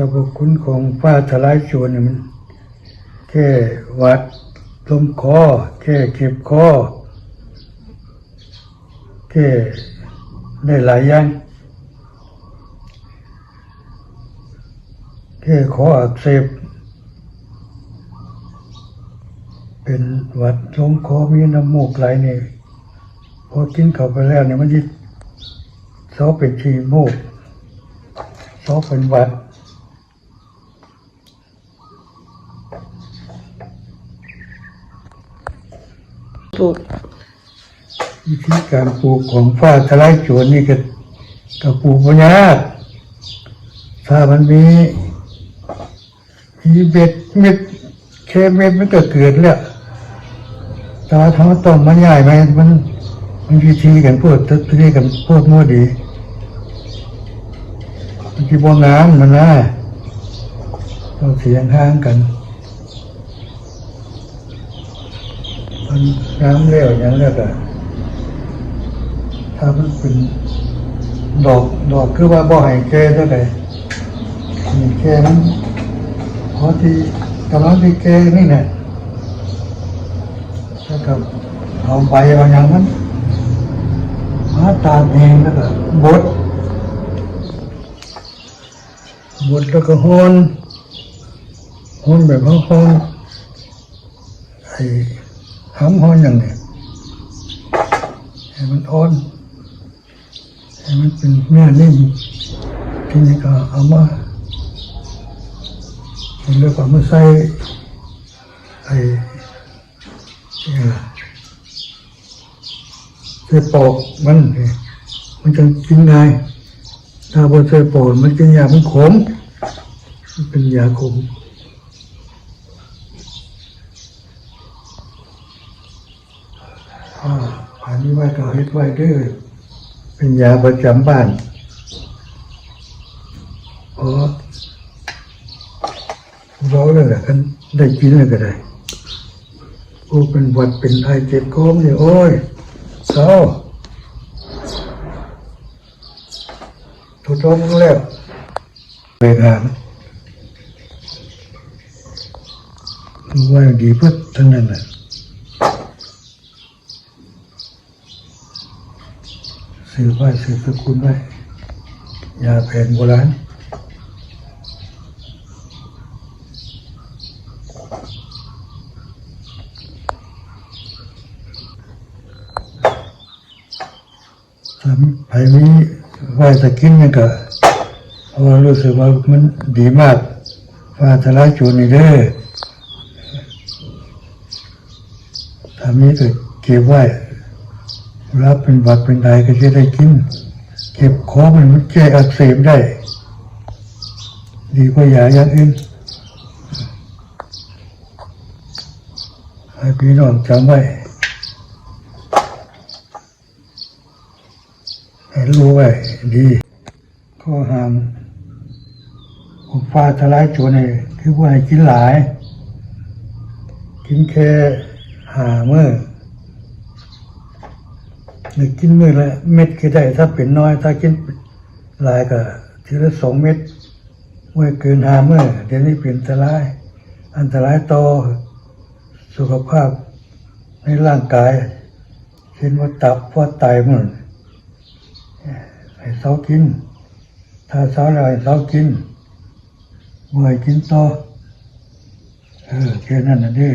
รรพคุณของฟ้าทลายโจรเนี่ยมันแค่วัดลมคอแค่เก็บคอแค่ได้หลายอย่างแค่คออักเสบเป็นวัดลมคอมีน้ำมูกไหลนี่พอกินเข้าไปแล้วเนี่ยมันจะเสาเป็นชีมูกเสาเป็นวัด ปลูกวิธีการปลูกของฟ้าทลายโจรนี่ก็ก็ปลูกปัญญากถ้ามันมีมีเบ็ดเม็ดแค่เม็ดมันก็เกิดแล้วแต่ว่าถ้ามันต้มมันใหญ่ไหมมันมันวิธีกันพูดทึกทีกันพูดมั่วดีมันที่บ่งามมันนะต้องเสียงห่างกัน มั นน้ำเลี้ยวอย่างนี้ก็ถ้ามันเป็นดอกดอกคือว่าบ่ให้แก่เท่าไหร่นี่แก่มันพอที่กำลังที่แก่นี่แหละแล้วก็เอาใบเอาอย่างมันมาตากเองแล้วก็บดบดแล้วก็โหนโหนแบบเขาโหนไอ้ หำหอนอย่างนี้ให้มันอ่อนให้มันเป็นเนื้อนิ่มทีนี้ก็เอามาเลือกเอามาใส่ไอ้เนี่ยใส่ปอกมันนี่มันจะกินง่ายถ้าบนใส่ปอกมันกินยามันขมมันเป็นยาขม อ่าอันนี้ไว้ก็เฮ็ดไว้เด้อเป็นยาประจำบ้านเพราะเราเลยแหละกันได้กินเลยก็ได้ผู้เป็นหวัดเป็นไอเจ็บคอมนี่ยโอ้ยเศร้าทุกท้องแล้วไปงาว่าดีเพิ่ทั้งนั้นแหละ ซื้อไว้ซื้อสกุลไว้ยาแผนโบราณถ้าไผมีไหว้สกินนี่ก็เพราะว่ารู้สึกว่ามันดีมากฟ้าทลายจรนี่เด้อถ้ามีก็เก็บไว้ รับเป็นหวัดเป็นไอก็จะได้กิน เก็บของมันมันแก้อักเสบได้ ดีกว่ายาอย่างอื่นให้พี่น้องจำไว้ให้รู้ไว้ดีข้อห้ามของฟ้าทลายโจรนี่คือว่าให้กินหลาย กินแค่หาเมื่อ หนึ่งกินมื้อละเม็ดก็ได้ ถ้าเป็นน้อย ถ้ากินหลายก็ทีละสองเม็ดเมื่อเกินห้ามื้อเดี๋ยวนี้เป็นอันตราย อันตรายต่อสุขภาพในร่างกาย เช่นว่าตับว่าไตมันให้เสากิน ถ้าเสาแล้วให้เสากินเมื่อกินต่อเออแค่นั้นนะเด้อ